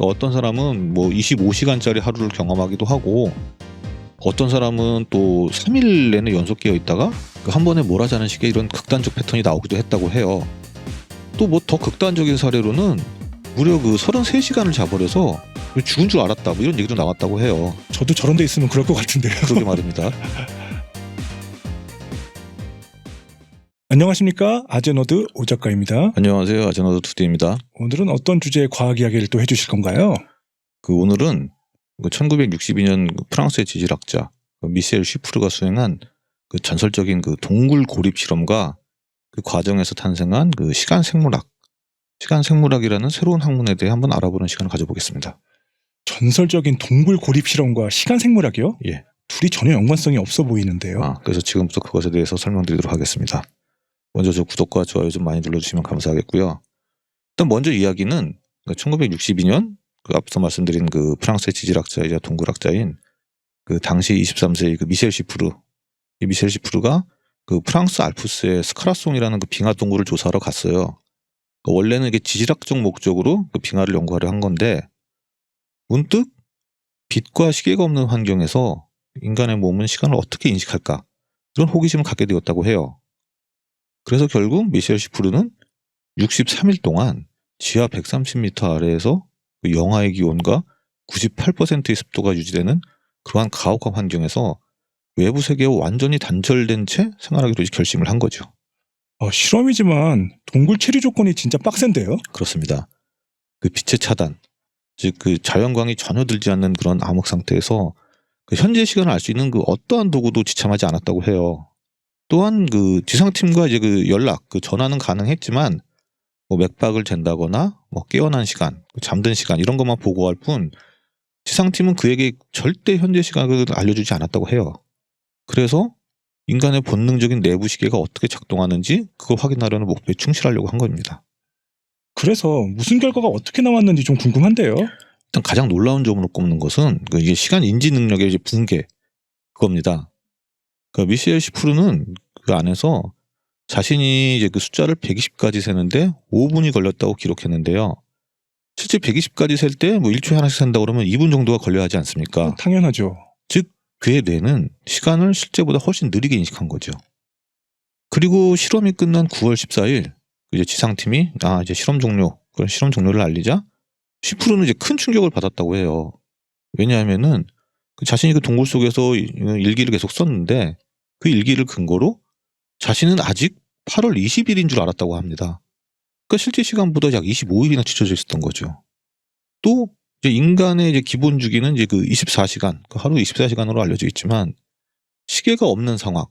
그러니까 어떤 사람은 뭐 25시간짜리 하루를 경험하기도 하고 어떤 사람은 또 3일 내내 연속 깨어 있다가 그한 번에 몰아자는 식의 이런 극단적 패턴이 나오기도 했다고 해요. 또 뭐 더 극단적인 사례로는 무려 그 33시간을 자버려서 죽은 줄 알았다 뭐 이런 얘기도 나왔다고 해요. 저도 저런 데 있으면 그럴 것 같은데요. 그러게 말입니다. 안녕하십니까 아제노드 오 작가입니다. 안녕하세요. 아제노드 투디입니다. 오늘은 어떤 주제의 과학 이야기를 또 해주실 건가요? 그 오늘은 1962년 프랑스의 지질학자 그 미셸 쉬프르가 수행한 그 전설적인 그 동굴 고립 실험과 그 과정에서 탄생한 그 시간 생물학, 시간 생물학이라는 새로운 학문에 대해 한번 알아보는 시간을 가져보겠습니다. 전설적인 동굴 고립 실험과 시간 생물학이요? 예. 둘이 전혀 연관성이 없어 보이는데요. 아, 그래서 지금부터 그것에 대해서 설명드리도록 하겠습니다. 먼저 저 구독과 좋아요 좀 많이 눌러주시면 감사하겠고요. 일단 먼저 이야기는 1962년 그 앞서 말씀드린 그 프랑스의 지질학자이자 동굴학자인 그 당시 23세의 그 미셸 시프르 이 미셸 시프르가 그 프랑스 알프스의 스카라송이라는 그 빙하 동굴을 조사하러 갔어요. 그 원래는 이게 지질학적 목적으로 그 빙하를 연구하려 한 건데 문득 빛과 시계가 없는 환경에서 인간의 몸은 시간을 어떻게 인식할까 이런 호기심을 갖게 되었다고 해요. 그래서 결국 미셸 시프르는 63일 동안 지하 130m 아래에서 그 영하의 기온과 98%의 습도가 유지되는 그러한 가혹한 환경에서 외부 세계와 완전히 단절된 채 생활하기로 결심을 한 거죠. 어, 실험이지만 동굴 체류 조건이 진짜 빡센데요? 그렇습니다. 그 빛의 차단, 즉 그 자연광이 전혀 들지 않는 그런 암흑 상태에서 그 현재 시간을 알 수 있는 그 어떠한 도구도 지참하지 않았다고 해요. 또한 그 지상팀과 이제 그 연락, 그 전화는 가능했지만 뭐 맥박을 잰다거나 뭐 깨어난 시간, 잠든 시간 이런 것만 보고할 뿐 지상팀은 그에게 절대 현재 시간을 알려주지 않았다고 해요. 그래서 인간의 본능적인 내부 시계가 어떻게 작동하는지 그걸 확인하려는 목표에 충실하려고 한 겁니다. 그래서 무슨 결과가 어떻게 나왔는지 좀 궁금한데요. 일단 가장 놀라운 점으로 꼽는 것은 그 이게 시간 인지 능력의 이제 붕괴 그겁니다. 그 미셸 시프르는 그 안에서 자신이 이제 그 숫자를 120까지 세는데 5분이 걸렸다고 기록했는데요. 실제 120까지 셀 때 뭐 1초에 하나씩 센다 그러면 2분 정도가 걸려야 하지 않습니까? 당연하죠. 그의 뇌는 시간을 실제보다 훨씬 느리게 인식한 거죠. 그리고 실험이 끝난 9월 14일 이제 지상팀이 아 이제 실험 종료 그런 실험 종료를 알리자 시프르는 이제 큰 충격을 받았다고 해요. 왜냐하면은 그 자신이 그 동굴 속에서 이- 일기를 계속 썼는데 그 일기를 근거로 자신은 아직 8월 20일인 줄 알았다고 합니다. 그러니까 실제 시간보다 약 25일이나 뒤쳐져 있었던 거죠. 또 이제 인간의 이제 기본 주기는 이제 그 24시간, 그 하루 24시간으로 알려져 있지만 시계가 없는 상황,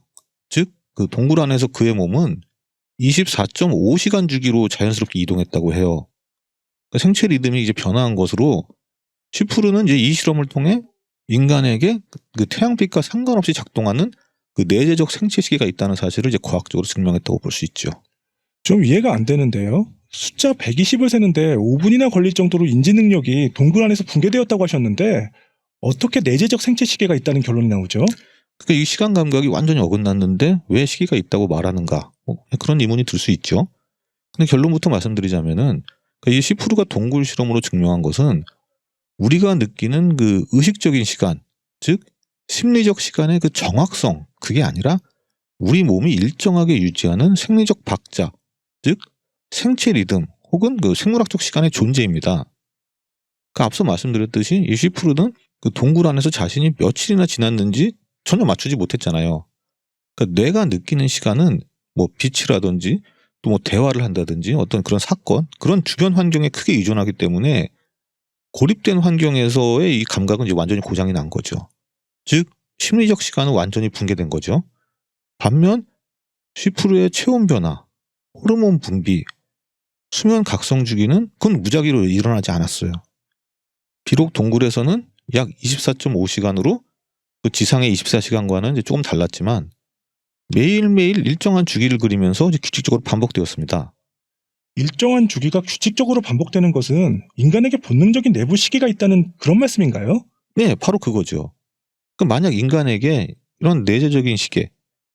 즉 그 동굴 안에서 그의 몸은 24.5시간 주기로 자연스럽게 이동했다고 해요. 그 생체 리듬이 이제 변화한 것으로 시프르는 이제 이 실험을 통해 인간에게 그 태양빛과 상관없이 작동하는 그 내재적 생체 시계가 있다는 사실을 이제 과학적으로 증명했다고 볼 수 있죠. 좀 이해가 안 되는데요. 숫자 120을 세는데 5분이나 걸릴 정도로 인지 능력이 동굴 안에서 붕괴되었다고 하셨는데 어떻게 내재적 생체 시계가 있다는 결론이 나오죠? 그러니까 이 시간 감각이 완전히 어긋났는데 왜 시계가 있다고 말하는가? 뭐 그런 의문이 들 수 있죠. 근데 결론부터 말씀드리자면은 그러니까 이 시프루가 동굴 실험으로 증명한 것은 우리가 느끼는 그 의식적인 시간, 즉 심리적 시간의 그 정확성 그게 아니라 우리 몸이 일정하게 유지하는 생리적 박자, 즉 생체 리듬 혹은 그 생물학적 시간의 존재입니다. 그 앞서 말씀드렸듯이 이 시프루는 그 동굴 안에서 자신이 며칠이나 지났는지 전혀 맞추지 못했잖아요. 그러니까 뇌가 느끼는 시간은 뭐 빛이라든지 또 뭐 대화를 한다든지 어떤 그런 사건, 그런 주변 환경에 크게 의존하기 때문에 고립된 환경에서의 이 감각은 이제 완전히 고장이 난 거죠. 즉 심리적 시간은 완전히 붕괴된 거죠. 반면 시프루의 체온 변화, 호르몬 분비, 수면 각성 주기는 그건 무작위로 일어나지 않았어요. 비록 동굴에서는 약 24.5시간으로 그 지상의 24시간과는 이제 조금 달랐지만 매일매일 일정한 주기를 그리면서 규칙적으로 반복되었습니다. 일정한 주기가 규칙적으로 반복되는 것은 인간에게 본능적인 내부 시계가 있다는 그런 말씀인가요? 네, 바로 그거죠. 그 만약 인간에게 이런 내재적인 시계,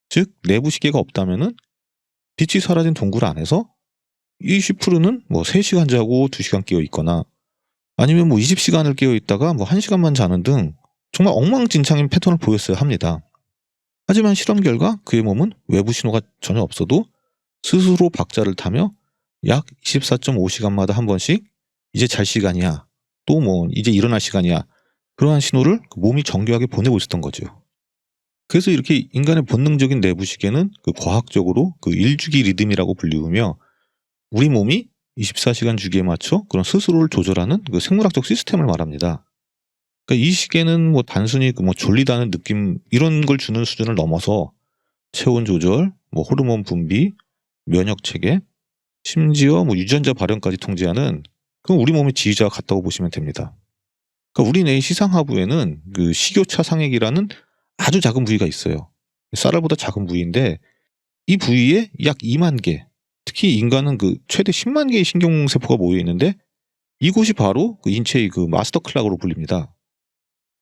즉 내부 시계가 없다면은 빛이 사라진 동굴 안에서 이 쉬프르는 뭐 3시간 자고 2시간 깨어 있거나 아니면 뭐 20시간을 깨어 있다가 뭐 1시간만 자는 등 정말 엉망진창인 패턴을 보였어야 합니다. 하지만 실험 결과 그의 몸은 외부 신호가 전혀 없어도 스스로 박자를 타며 약 24.5시간마다 한 번씩 이제 잘 시간이야. 또 뭐 이제 일어날 시간이야. 그러한 신호를 그 몸이 정교하게 보내고 있었던 거죠. 그래서 이렇게 인간의 본능적인 내부 시계는 그 과학적으로 그 일주기 리듬이라고 불리우며 우리 몸이 24시간 주기에 맞춰 그런 스스로를 조절하는 그 생물학적 시스템을 말합니다. 그러니까 이 시계는 뭐 단순히 그 뭐 졸리다는 느낌 이런 걸 주는 수준을 넘어서 체온 조절, 뭐 호르몬 분비, 면역 체계, 심지어 뭐 유전자 발현까지 통제하는 그 우리 몸의 지휘자가 같다고 보시면 됩니다. 그러니까 우리 뇌의 시상하부에는 그 식교차 상액이라는 아주 작은 부위가 있어요. 쌀알보다 작은 부위인데 이 부위에 약 2만 개, 특히 인간은 그 최대 10만 개의 신경세포가 모여 있는데 이곳이 바로 그 인체의 그 마스터 클락으로 불립니다.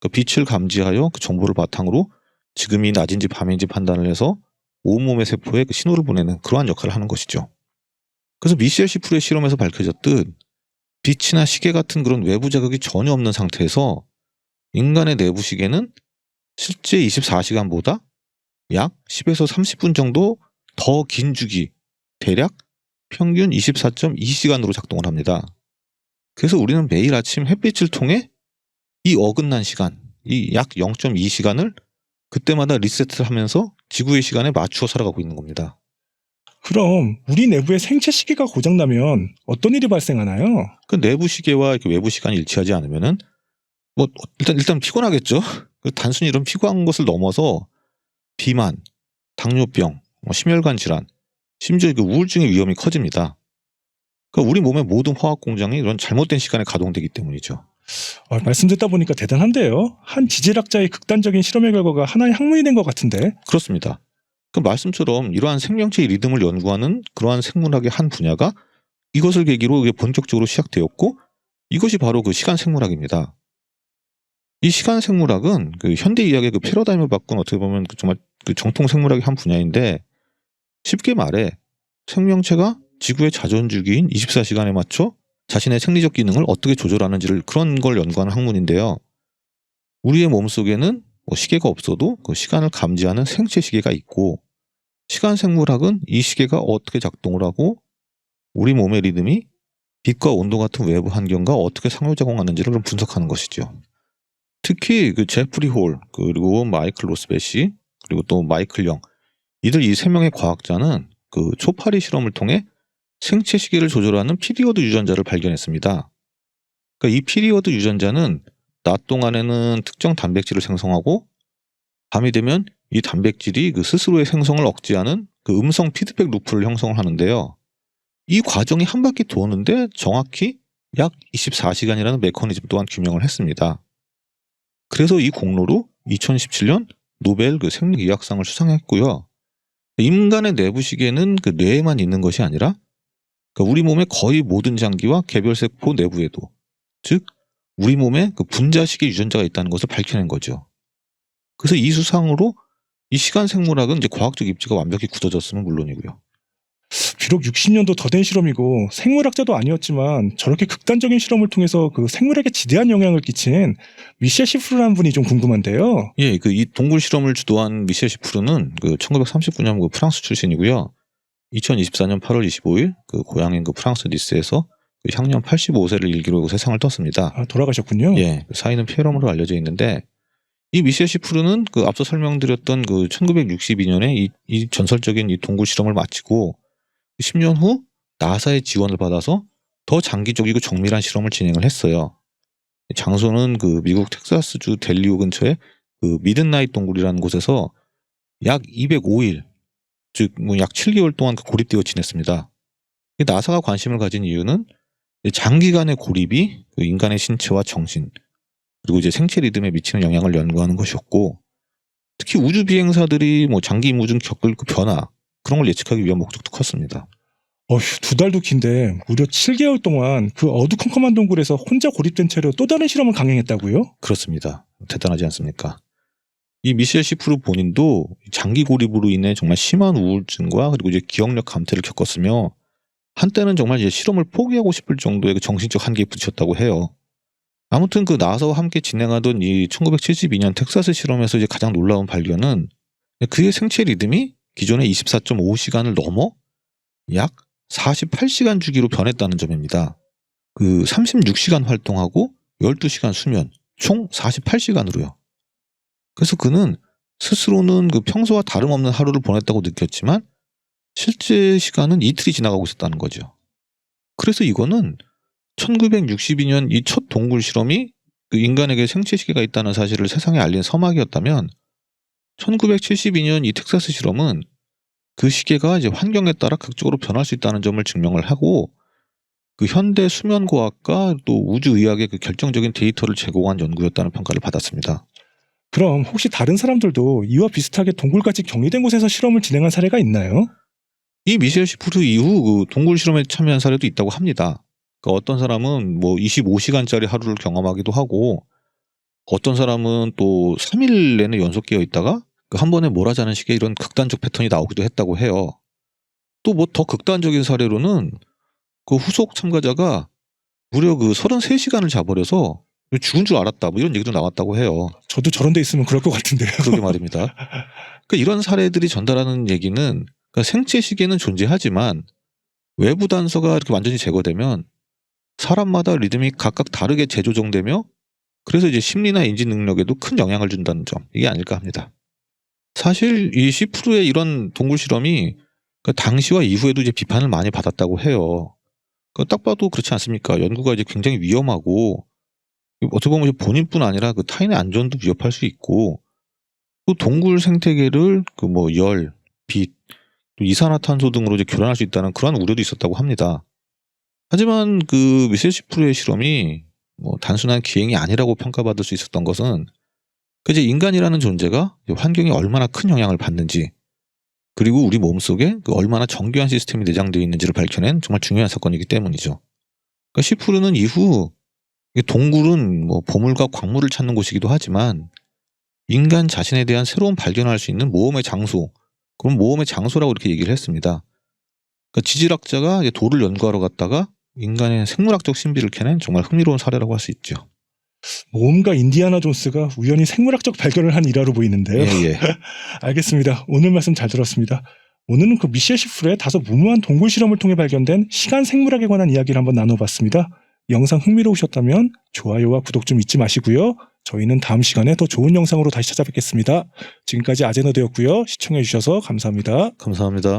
그 빛을 감지하여 그 정보를 바탕으로 지금이 낮인지 밤인지 판단을 해서 온몸의 세포에 그 신호를 보내는 그러한 역할을 하는 것이죠. 그래서 미셸 시프르의 실험에서 밝혀졌듯 빛이나 시계 같은 그런 외부 자극이 전혀 없는 상태에서 인간의 내부 시계는 실제 24시간보다 약 10에서 30분 정도 더 긴 주기, 대략 평균 24.2시간으로 작동을 합니다. 그래서 우리는 매일 아침 햇빛을 통해 이 어긋난 시간, 이 약 0.2시간을 그때마다 리셋을 하면서 지구의 시간에 맞추어 살아가고 있는 겁니다. 그럼 우리 내부의 생체 시계가 고장나면 어떤 일이 발생하나요? 그 내부 시계와 이렇게 외부 시간이 일치하지 않으면은 뭐 일단 일단 피곤하겠죠. 그 단순히 이런 피곤한 것을 넘어서 비만, 당뇨병, 뭐 심혈관 질환, 심지어 그 우울증의 위험이 커집니다. 그러니까 우리 몸의 모든 화학 공장이 이런 잘못된 시간에 가동되기 때문이죠. 어, 말씀 듣다 보니까 대단한데요. 한 지질학자의 극단적인 실험의 결과가 하나의 학문이 된 것 같은데. 그렇습니다. 그 말씀처럼 이러한 생명체의 리듬을 연구하는 그러한 생물학의 한 분야가 이것을 계기로 이게 본격적으로 시작되었고 이것이 바로 그 시간 생물학입니다. 이 시간 생물학은 그 현대 의학의 그 패러다임을 바꾼 어떻게 보면 그 정말 그 정통 생물학의 한 분야인데 쉽게 말해 생명체가 지구의 자전주기인 24시간에 맞춰 자신의 생리적 기능을 어떻게 조절하는지를 그런 걸 연구하는 학문인데요. 우리의 몸 속에는 뭐 시계가 없어도 그 시간을 감지하는 생체 시계가 있고 시간 생물학은 이 시계가 어떻게 작동을 하고 우리 몸의 리듬이 빛과 온도 같은 외부 환경과 어떻게 상호작용하는지를 좀 분석하는 것이죠. 특히 그 제프리 홀 그리고 마이클 로스베시 그리고 또 마이클 영 이들 이 세 명의 과학자는 그 초파리 실험을 통해 생체 시계를 조절하는 피리어드 유전자를 발견했습니다. 그러니까 이 피리어드 유전자는 낮 동안에는 특정 단백질을 생성하고 밤이 되면 이 단백질이 그 스스로의 생성을 억제하는 그 음성 피드백 루프를 형성을 하는데요. 이 과정이 한 바퀴 도는데 정확히 약 24시간이라는 메커니즘 또한 규명을 했습니다. 그래서 이 공로로 2017년 노벨 그 생리의학상을 수상했고요. 인간의 내부 시계는 그 뇌에만 있는 것이 아니라 그러니까 우리 몸의 거의 모든 장기와 개별 세포 내부에도 즉 우리 몸에 그 분자식의 유전자가 있다는 것을 밝혀낸 거죠. 그래서 이 수상으로 이 시간 생물학은 이제 과학적 입지가 완벽히 굳어졌으면 물론이고요. 비록 60년도 더 된 실험이고 생물학자도 아니었지만 저렇게 극단적인 실험을 통해서 그 생물에게 지대한 영향을 끼친 미셸 시프르라는 분이 좀 궁금한데요. 예, 그 이 동굴 실험을 주도한 미셸 시프르는 그 1939년 그 프랑스 출신이고요. 2024년 8월 25일 그 고향인 그 프랑스 니스에서 그 향년 85세를 일기로 세상을 떴습니다. 아, 돌아가셨군요. 예, 그 사인은 피에롬으로 알려져 있는데 이 미셸 시프르는 그 앞서 설명드렸던 그 1962년에 이, 이 전설적인 이 동굴 실험을 마치고 10년 후 나사의 지원을 받아서 더 장기적이고 정밀한 실험을 진행을 했어요. 장소는 그 미국 텍사스주 델리오 근처에 그 미든나잇 동굴이라는 곳에서 약 205일, 즉 뭐 약 7개월 동안 그 고립되어 지냈습니다. 이 나사가 관심을 가진 이유는 장기간의 고립이 그 인간의 신체와 정신 그리고 이제 생체 리듬에 미치는 영향을 연구하는 것이었고 특히 우주 비행사들이 뭐 장기 임무 중 겪을 그 변화 그런 걸 예측하기 위한 목적도 컸습니다. 어휴, 두 달도 긴데 무려 7개월 동안 그 어두컴컴한 동굴에서 혼자 고립된 채로 또 다른 실험을 강행했다고요? 그렇습니다. 대단하지 않습니까? 이 미셸 시프루 본인도 장기 고립으로 인해 정말 심한 우울증과 그리고 이제 기억력 감퇴를 겪었으며 한때는 정말 이제 실험을 포기하고 싶을 정도의 그 정신적 한계에 부딪혔다고 해요. 아무튼 그 나사와 함께 진행하던 이 1972년 텍사스 실험에서 이제 가장 놀라운 발견은 그의 생체 리듬이 기존의 24.5시간을 넘어 약 48시간 주기로 변했다는 점입니다. 그 36시간 활동하고 12시간 수면, 총 48시간으로요. 그래서 그는 스스로는 그 평소와 다름없는 하루를 보냈다고 느꼈지만 실제 시간은 이틀이 지나가고 있었다는 거죠. 그래서 이거는 1962년 이 첫 동굴 실험이 그 인간에게 생체 시계가 있다는 사실을 세상에 알린 서막이었다면 1972년 이 텍사스 실험은 그 시계가 이제 환경에 따라 극적으로 변할 수 있다는 점을 증명을 하고 그 현대 수면 과학과 또 우주 의학의 그 결정적인 데이터를 제공한 연구였다는 평가를 받았습니다. 그럼 혹시 다른 사람들도 이와 비슷하게 동굴같이 격리된 곳에서 실험을 진행한 사례가 있나요? 이 미셸 시프르 이후 그 동굴 실험에 참여한 사례도 있다고 합니다. 그 어떤 사람은 뭐 25시간짜리 하루를 경험하기도 하고 어떤 사람은 또 3일 내내 연속 깨어 있다가 그한 번에 몰아자는 식의 이런 극단적 패턴이 나오기도 했다고 해요. 또 뭐 더 극단적인 사례로는 그 후속 참가자가 무려 그 33시간을 자버려서 죽은 줄 알았다 뭐 이런 얘기도 나왔다고 해요. 저도 저런 데 있으면 그럴 것 같은데요. 그러게 말입니다. 그러니까 이런 사례들이 전달하는 얘기는 그러니까 생체 시계는 존재하지만 외부 단서가 이렇게 완전히 제거되면 사람마다 리듬이 각각 다르게 재조정되며 그래서 이제 심리나 인지 능력에도 큰 영향을 준다는 점 이게 아닐까 합니다. 사실 이 시프루의 이런 동굴 실험이 그 당시와 이후에도 이제 비판을 많이 받았다고 해요. 그딱 봐도 그렇지 않습니까? 연구가 이제 굉장히 위험하고 어떻게 보면 본인뿐 아니라 그 타인의 안전도 위협할 수 있고 또 동굴 생태계를 그 뭐 열, 빛, 또 이산화탄소 등으로 이제 교란할 수 있다는 그런 우려도 있었다고 합니다. 하지만 그 미셀 시프루의 실험이 뭐 단순한 기행이 아니라고 평가받을 수 있었던 것은 그 이제 인간이라는 존재가 환경에 얼마나 큰 영향을 받는지 그리고 우리 몸속에 그 얼마나 정교한 시스템이 내장되어 있는지를 밝혀낸 정말 중요한 사건이기 때문이죠. 그러니까 시프루는 이후 동굴은 뭐 보물과 광물을 찾는 곳이기도 하지만 인간 자신에 대한 새로운 발견을 할 수 있는 모험의 장소, 그럼 모험의 장소라고 이렇게 얘기를 했습니다. 그러니까 지질학자가 돌을 연구하러 갔다가 인간의 생물학적 신비를 캐낸 정말 흥미로운 사례라고 할 수 있죠. 모험가 인디아나 존스가 우연히 생물학적 발견을 한 일화로 보이는데요. 예, 예. 알겠습니다. 오늘 말씀 잘 들었습니다. 오늘은 그 미셸 시프르의 다소 무모한 동굴 실험을 통해 발견된 시간 생물학에 관한 이야기를 한번 나눠봤습니다. 영상 흥미로우셨다면 좋아요와 구독 좀 잊지 마시고요. 저희는 다음 시간에 더 좋은 영상으로 다시 찾아뵙겠습니다. 지금까지 아제너드였고요. 시청해주셔서 감사합니다. 감사합니다.